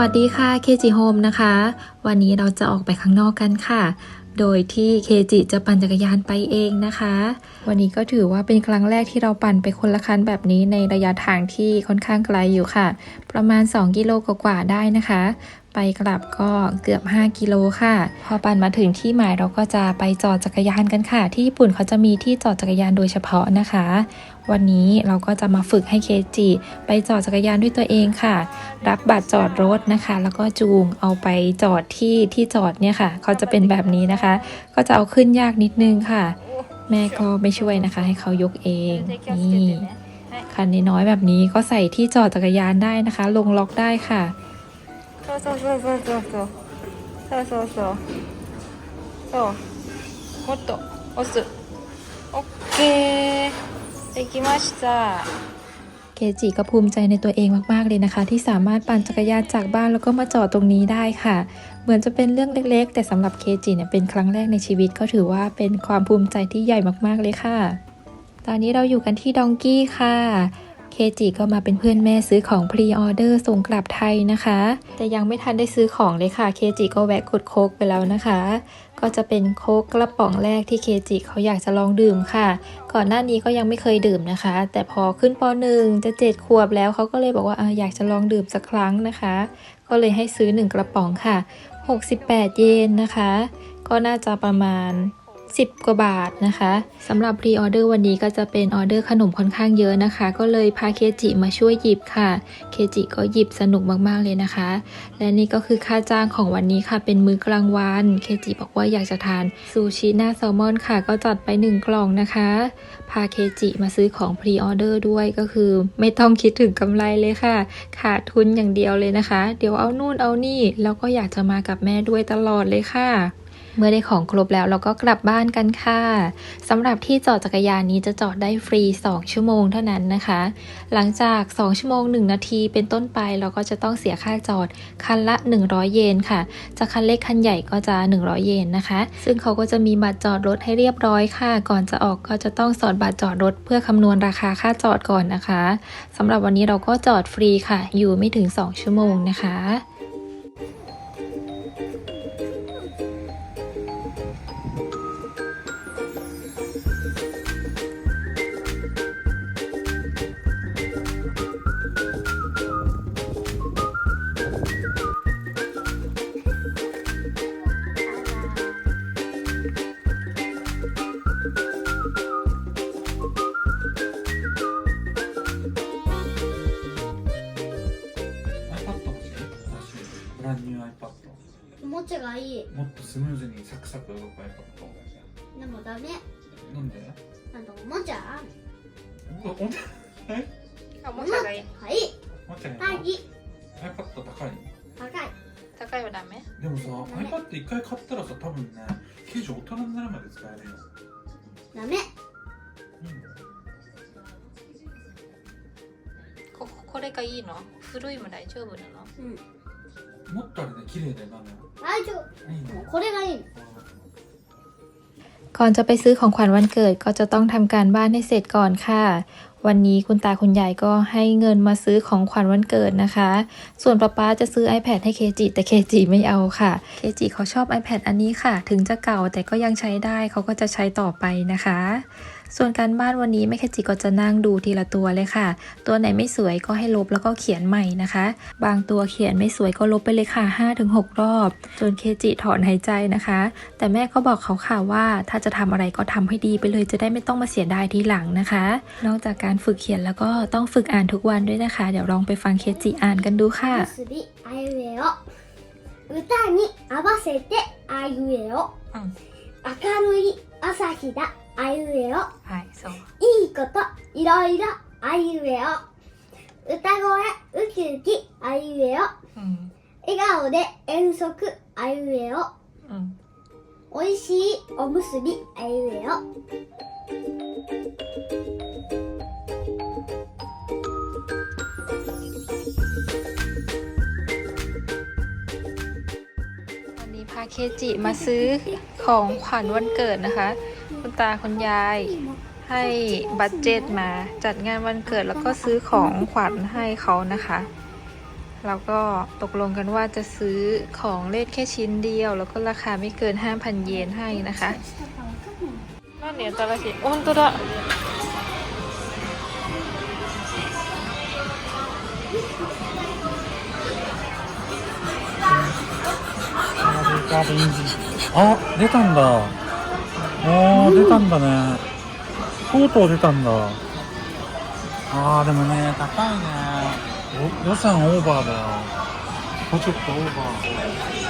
วัสดีค่ะเคจิโฮมนะคะ วันนี้เราจะออกไปข้างนอกกันค่ะ โดยที่เคจิจะปั่นจักรยานไปเองนะคะ วันนี้ก็ถือว่าเป็นครั้งแรกที่เราปั่นไปคนละคันแบบนี้ในระยะทางที่ค่อนข้างไกลอยู่ค่ะ ประมาณ 2 กิโลกว่าๆได้นะคะ ไปกลับก็เกือบ 5 กิโลค่ะ พอปั่นมาถึงที่หมายเราก็จะไปจอดจักรยานกันค่ะ ที่ญี่ปุ่นเขาจะมีที่จอดจักรยานโดยเฉพาะนะคะ วันนี้เราก็จะมาฝึกให้เคจิไปจอดจักรยานด้วยตัวเองค่ะ รับบัตรจอดรถนะคะ แล้วก็จูงเอาไปจอดที่ที่จอดเนี่ยค่ะ เขาจะเป็นแบบนี้นะคะ ก็จะเอาขึ้นยากนิดนึงค่ะ แม่ก็ไม่ช่วยนะคะ ให้เขายกเองนี่คันน้อยแบบนี้ก็ใส่ที่จอดจักรยานได้นะคะ ลงล็อกได้ค่ะ そうそうそうそうそうそうそうそうそうそうもっと押すオッケーできました เคจิก็ภูมิใจในตัวเองมากๆเลยนะคะ ที่สามารถปั่นจักรยานจากบ้านแล้วก็มาจอดตรงนี้ได้ค่ะ เหมือนจะเป็นเรื่องเล็กๆ แต่สำหรับเคจิเนี่ยเป็นครั้งแรกในชีวิตก็ถือว่าเป็นความภูมิใจที่ใหญ่มากๆเลยค่ะ ตอนนี้เราอยู่กันที่ดองกี้ค่ะ เคจิก็มาเป็นเพื่อนแม่ซื้อของพรีออเดอร์ส่งกลับไทยนะคะ แต่ยังไม่ทันได้ซื้อของเลยค่ะ เคจิก็แวะกดโค้กไปแล้วนะคะ ก็จะเป็นโค้กกระป๋องแรกที่เคจิเขาอยากจะลองดื่มค่ะ ก่อนหน้านี้ก็ยังไม่เคยดื่มนะคะ แต่พอขึ้นปหนึ่งจะเจ็ดขวบแล้วเขาก็เลยบอกว่าออยากจะลองดื่มสักครั้งนะคะ ก็เลยให้ซื้อ 1 กระป๋องค่ะ 68 เยนนะคะ ก็น่าจะประมาณ 10 กว่าบาทนะคะสำหรับพรีออเดอร์วันนี้ก็จะเป็นออเดอร์ขนมค่อนข้างเยอะนะคะ ก็เลยพาเคจิมาช่วยหยิบค่ะ เคจิก็หยิบสนุกมากๆเลยนะคะ และนี่ก็คือค่าจ้างของวันนี้ค่ะ เป็นมื้อกลางวันเคจิบอกว่าอยากจะทานซูชิหน้าแซลมอนค่ะ ก็จัดไป 1 กล่องนะคะ พาเคจิมาซื้อของพรีออเดอร์ด้วยก็คือ ไม่ต้องคิดถึงกำไรเลยค่ะ ขาดทุนอย่างเดียวเลยนะคะ เดี๋ยวเอานู่นเอานี่แล้วก็อยากจะมากับแม่ด้วยตลอดเลยค่ะ เมื่อได้ของครบแล้วเราก็กลับบ้านกันค่ะสำหรับที่จอดจักรยานนี้จะจอดได้ฟรี 2 ชั่วโมงเท่านั้นนะคะ หลังจาก 2 ชั่วโมง 1 นาทีเป็นต้นไปเราก็จะต้องเสียค่าจอดคันละ 100 เยนค่ะจากคันเล็กคันใหญ่ก็จะ 100 เยนนะคะ ซึ่งเขาก็จะมีบัตรจอดรถให้เรียบร้อยค่ะ ก่อนจะออกก็จะต้องสอดบัตรจอดรถ เพื่อคำนวณราคาค่าจอดก่อนนะคะสำหรับวันนี้เราก็จอดฟรีค่ะ อยู่ไม่ถึง 2 ชั่วโมงนะคะ がいい。もっとスムーズにサクサク動く iPad でもダメ。なんで？なんかおもちゃ？おおもちあおもちゃがいい。はいゃおもちゃやな。はい iPad 高い。高い。高いはダメ。でもさ iPad 一回買ったらさ多分ねケージ大人になるまで使えるよ。ダメ。いいのここれがいいの？古いも大丈夫なの？うんもっとあれね綺麗で画面大丈いいの夫もうこれがいいの ก่อนจะไปซื้อของขวัญวันเกิดก็จะต้องทำการบ้านให้เสร็จก่อนค่ะ วันนี้คุณตาคุณยายก็ให้เงินมาซื้อของขวัญวันเกิดนะคะ ส่วนป๊าป๊าจะซื้อ iPad ให้เคจิแต่เคจิไม่เอาค่ะ เคจิเขาชอบ iPad อันนี้ค่ะ ถึงจะเก่าแต่ก็ยังใช้ได้เขาก็จะใช้ต่อไปนะคะ ส่วนการบ้านวันนี้แม่เคจิก็จะนั่งดูทีละตัวเลยค่ะ ตัวไหนไม่สวยก็ให้ลบแล้วก็เขียนใหม่นะคะ บางตัวเขียนไม่สวยก็ลบไปเลยค่ะ 5-6 รอบ จนเคจิถอนหายใจนะคะ แต่แม่ก็บอกเขาค่ะว่าถ้าจะทำอะไรก็ทำให้ดีไปเลยจะได้ไม่ต้องมาเสียดายทีหลังนะคะ นอกจากการฝึกเขียนแล้วก็ต้องฝึกอ่านทุกวันด้วยนะคะ เดี๋ยวลองไปฟังเคจิอ่านกันดูค่ะ 結びあいうえお歌に合わせてあいうえおうん明るい朝日だ あいうえおはいそういいこといろいろあいうえお歌声ウキウキあいうえおうん笑顔で遠足あいうえおうんおいしいおむすびあいうえお วันนี้พาเคจิมาซื้อของขวัญวันเกิดนะคะ คุณ ตาคุณยายให้บัตเจ็ตมาจัดงานวันเกิดแล้วก็ซื้อของขวัญให้เขานะคะ เราก็ตกลงกันว่าจะซื้อของเล่นแค่ชิ้นเดียว แล้วก็ราคาไม่เกิน 5,000 เยนให้นะคะนั่นเนี่ยตาละสิโอ้本当だ あ、出たんだ。 おー、出たんだね。とうとう出たんだ。あー、でもね、高いね。お予算オーバーだよ。もうちょっとオーバー。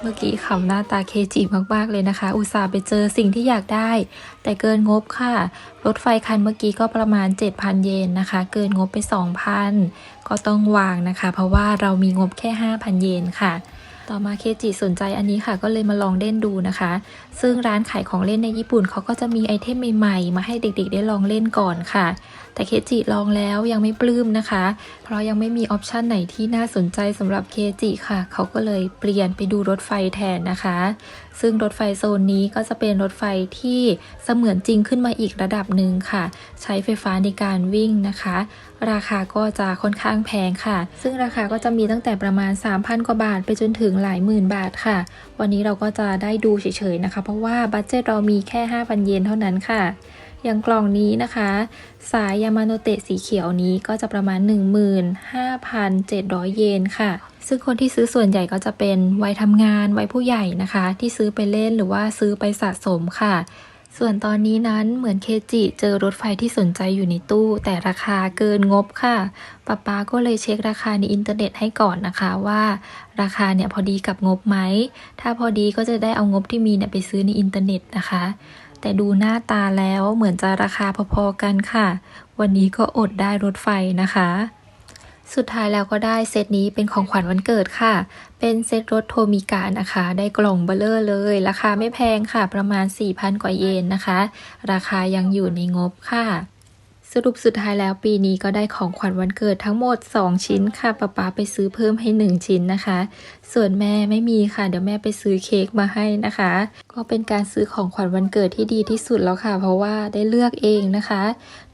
เมื่อกี้ขำหน้าตาเคจิมากๆเลยนะคะ อุตส่าห์ไปเจอสิ่งที่อยากได้ แต่เกินงบค่ะ รถไฟคันเมื่อกี้ก็ประมาณ 7,000 เยนนะคะ เกินงบไป 2,000 ก็ต้องวางนะคะ เพราะว่าเรามีงบแค่ 5,000 เยนค่ะ ต่อมาเคจิสนใจอันนี้ค่ะ ก็เลยมาลองเล่นดูนะคะ ซึ่งร้านขายของเล่นในญี่ปุ่นเขาก็จะมีไอเทมใหม่ๆ มาให้เด็กๆ ได้ลองเล่นก่อนค่ะ แต่เคจิลองแล้วยังไม่ปลื้มนะคะ เพราะยังไม่มีออปชันไหนที่น่าสนใจสำหรับเคจิค่ะ เขาก็เลยเปลี่ยนไปดูรถไฟแทนนะคะ ซึ่งรถไฟโซนนี้ก็จะเป็นรถไฟที่เสมือนจริงขึ้นมาอีกระดับหนึ่งค่ะ ใช้ไฟฟ้าในการวิ่งนะคะ ราคาก็จะค่อนข้างแพงค่ะ ซึ่งราคาก็จะมีตั้งแต่ประมาณ 3,000 กว่าบาท ไปจนถึงหลายหมื่นบาทค่ะ วันนี้เราก็จะได้ดูเฉยๆนะคะ เพราะว่าบัตเจตเรามีแค่ 5,000 เยนเท่านั้นค่ะ อย่างกล่องนี้นะคะ สายยามาโนเตะสีเขียวนี้ก็จะประมาณ 15,700 เยนค่ะ ซึ่งคนที่ซื้อส่วนใหญ่ก็จะเป็นวัยทำงานวัยผู้ใหญ่นะคะ ที่ซื้อไปเล่นหรือว่าซื้อไปสะสมค่ะ ส่วนตอนนี้นั้นเหมือนเคจิเจอรถไฟที่สนใจอยู่ในตู้ แต่ราคาเกินงบค่ะป๊าป๊าก็เลยเช็คราคาในอินเทอร์เน็ตให้ก่อนนะคะว่าราคาเนี่ยพอดีกับงบไหม ถ้าพอดีก็จะได้เอางบที่มีเนี่ยไปซื้อในอินเทอร์เน็ตนะคะ แต่ดูหน้าตาแล้วเหมือนจะราคาพอๆกันค่ะ วันนี้ก็อดได้รถไฟนะคะ สุดท้ายแล้วก็ได้เซตนี้เป็นของขวัญวันเกิดค่ะ เป็นเซตรถโทมิกานะคะ ได้กล่องเบลเลอร์เลย ราคาไม่แพงค่ะ ประมาณ 4,000 กว่าเยนนะคะ ราคายังอยู่ในงบค่ะ สรุปสุดท้ายแล้วปีนี้ก็ได้ของขวัญวันเกิดทั้งหมด 2 ชิ้นค่ะป๊าป๊าไปซื้อเพิ่มให้ 1 ชิ้นนะคะ ส่วนแม่ไม่มีค่ะ เดี๋ยวแม่ไปซื้อเค้กมาให้นะคะ ก็เป็นการซื้อของขวัญวันเกิดที่ดีที่สุดแล้วค่ะ เพราะว่าได้เลือกเองนะคะ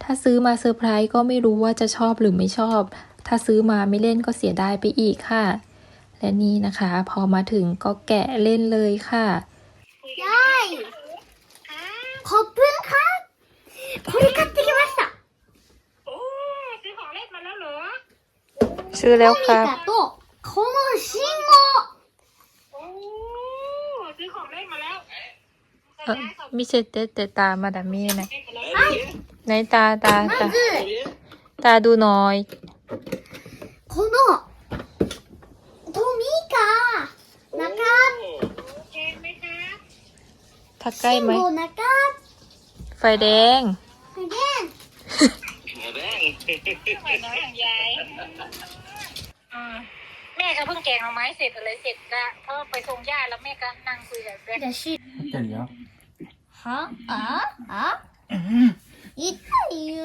ถ้าซื้อมาเซอร์ไพรส์ก็ไม่รู้ว่าจะชอบหรือไม่ชอบ ถ้าซื้อมาไม่เล่นก็เสียดายไปอีกค่ะ และนี่นะคะ พอมาถึงก็แกะเล่นเลยค่ะได้ขอบคุณครับขอบคุณคับที่มา ซื้อแล้วครับ โตโคโนชิโงะโอ้ซื้อของเล่นมาแล้วอะมิเซเตะแต่ตามาดามีไหนไหนตาตาตาตาดูหน่อยโคโนโทมิกะนะครับแพงไหมครับถ้าใกล้ไหมโคโนนะครับไฟแดงไฟแดงไฟแดงไฟน้อยอย่างยาย มแม่ก็เพิ่งแกงเอาไม้เสร็จเลยเสร็จก็เพราะไปส่งย่าแล้วแม่ก็นั่งคุยกับแบงค์ じゃあし見てるよ。はああ痛いよ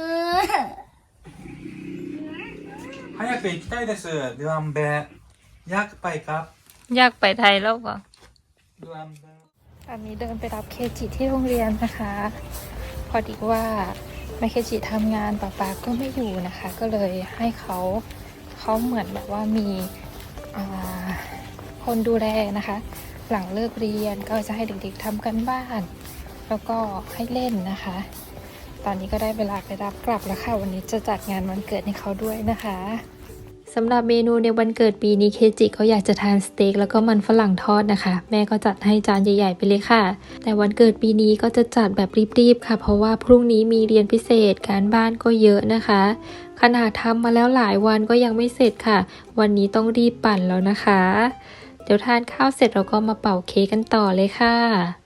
早く行きたいです。ルアンベ。ヤクパイか。 อยากไปไทยแล้วก็ ルアンベ。 อันนี้เดินไปรับเคจิที่โรงเรียนนะคะ พอดีว่าแม่เคจิทำงานป๊าป๊าก็ไม่อยู่นะคะ ก็เลยให้เขา เขาเหมือนแบบว่ามีคนดูแลนะคะ หลังเลิกเรียนก็จะให้เด็กๆทำกันบ้าน แล้วก็ให้เล่นนะคะ ตอนนี้ก็ได้เวลาไปรับกลับแล้วค่ะ วันนี้จะจัดงานวันเกิดให้เขาด้วยนะคะ สำหรับเมนูในวันเกิดปีนี้เคจิเขาอยากจะทานสเต็กแล้วก็มันฝรั่งทอดนะคะ แม่ก็จัดให้จานใหญ่ๆไปเลยค่ะ แต่วันเกิดปีนี้ก็จะจัดแบบรีบๆค่ะ เพราะว่าพรุ่งนี้มีเรียนพิเศษการบ้านก็เยอะนะคะ ขนาดทำมาแล้วหลายวันก็ยังไม่เสร็จค่ะ วันนี้ต้องรีบปั่นแล้วนะคะ เดี๋ยวทานข้าวเสร็จเราก็มาเป่าเค้กกันต่อเลยค่ะ